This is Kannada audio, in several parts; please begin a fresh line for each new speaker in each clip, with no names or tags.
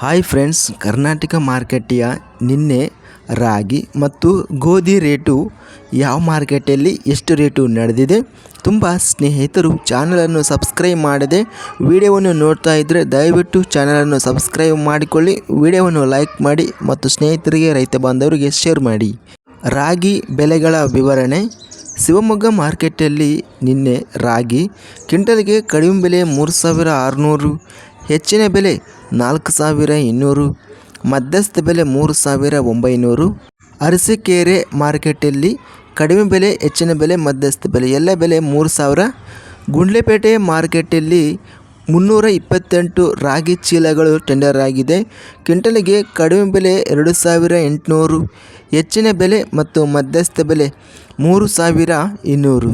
ಹಾಯ್ ಫ್ರೆಂಡ್ಸ್ ಕರ್ನಾಟಕ ಮಾರ್ಕೆಟಿಯ ನಿನ್ನೆ ರಾಗಿ ಮತ್ತು ಗೋಧಿ ರೇಟು ಯಾವ ಮಾರ್ಕೆಟಲ್ಲಿ ಎಷ್ಟು ರೇಟು ನಡೆದಿದೆ? ತುಂಬ ಸ್ನೇಹಿತರು ಚಾನಲನ್ನು ಸಬ್ಸ್ಕ್ರೈಬ್ ಮಾಡದೆ ವಿಡಿಯೋವನ್ನು ನೋಡ್ತಾ ಇದ್ದರೆ ದಯವಿಟ್ಟು ಚಾನಲನ್ನು ಸಬ್ಸ್ಕ್ರೈಬ್ ಮಾಡಿಕೊಳ್ಳಿ, ವಿಡಿಯೋವನ್ನು ಲೈಕ್ ಮಾಡಿ ಮತ್ತು ಸ್ನೇಹಿತರಿಗೆ, ರೈತ ಬಾಂಧವರಿಗೆ ಶೇರ್ ಮಾಡಿ. ರಾಗಿ ಬೆಲೆಗಳ ವಿವರಣೆ. ಶಿವಮೊಗ್ಗ ಮಾರ್ಕೆಟಲ್ಲಿ ನಿನ್ನೆ ರಾಗಿ, ಕ್ವಿಂಟಲ್ಗೆ ಕಡಿಮೆ ಬೆಲೆ ಮೂರು ಸಾವಿರ ಆರುನೂರು ಹೆಚ್ಚಿನ ಬೆಲೆ ನಾಲ್ಕು ಸಾವಿರ ಇನ್ನೂರು, ಮಧ್ಯಸ್ಥ ಬೆಲೆ ಮೂರು ಸಾವಿರ ಒಂಬೈನೂರು. ಅರಸೀಕೆರೆ ಮಾರ್ಕೆಟಲ್ಲಿ ಕಡಿಮೆ ಬೆಲೆ, ಹೆಚ್ಚಿನ ಬೆಲೆ, ಮಧ್ಯಸ್ಥ ಬೆಲೆ, ಎಲ್ಲ ಬೆಲೆ ಮೂರು ಸಾವಿರ. ಗುಂಡ್ಲೆಪೇಟೆ ಮಾರ್ಕೆಟಲ್ಲಿ ಮುನ್ನೂರ ಇಪ್ಪತ್ತೆಂಟು ರಾಗಿ ಚೀಲಗಳು ಟೆಂಡರ್ ಆಗಿದೆ. ಕ್ವಿಂಟಲಿಗೆ ಕಡಿಮೆ ಬೆಲೆ ಎರಡು ಸಾವಿರ ಎಂಟುನೂರು, ಹೆಚ್ಚಿನ ಬೆಲೆ ಮತ್ತು ಮಧ್ಯಸ್ಥ ಬೆಲೆ ಮೂರು ಸಾವಿರ ಇನ್ನೂರು.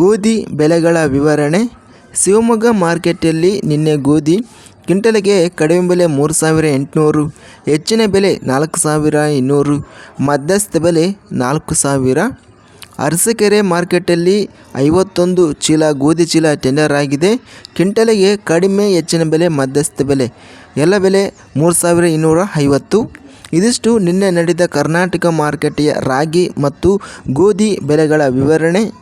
ಗೋಧಿ ಬೆಲೆಗಳ ವಿವರಣೆ. ಶಿವಮೊಗ್ಗ ಮಾರ್ಕೆಟಲ್ಲಿ ನಿನ್ನೆ ಗೋಧಿ, ಕ್ವಿಂಟಲ್ಗೆ ಕಡಿಮೆ ಬೆಲೆ ಮೂರು ಸಾವಿರ ಎಂಟುನೂರು, ಹೆಚ್ಚಿನ ಬೆಲೆ ನಾಲ್ಕು ಸಾವಿರ ಇನ್ನೂರು, ಮಧ್ಯಸ್ಥ ಬೆಲೆ ನಾಲ್ಕು ಸಾವಿರ. ಅರಸಕೆರೆ ಮಾರ್ಕೆಟಲ್ಲಿ ಐವತ್ತೊಂದು ಚೀಲ ಗೋಧಿ ಚೀಲ ಟೆಂಡರ್ ಆಗಿದೆ. ಕ್ವಿಂಟಲಿಗೆ ಕಡಿಮೆ, ಹೆಚ್ಚಿನ ಬೆಲೆ, ಮಧ್ಯಸ್ಥ ಬೆಲೆ. ಎಲ್ಲ ಬೆಲೆ ಮೂರು ಸಾವಿರ ಇನ್ನೂರ ಐವತ್ತು. ಇದಿಷ್ಟು ನಿನ್ನೆ ನಡೆದ ಕರ್ನಾಟಕ ಮಾರುಕಟ್ಟೆಯ ರಾಗಿ ಮತ್ತು ಗೋಧಿ ಬೆಲೆಗಳ ವಿವರಣೆ.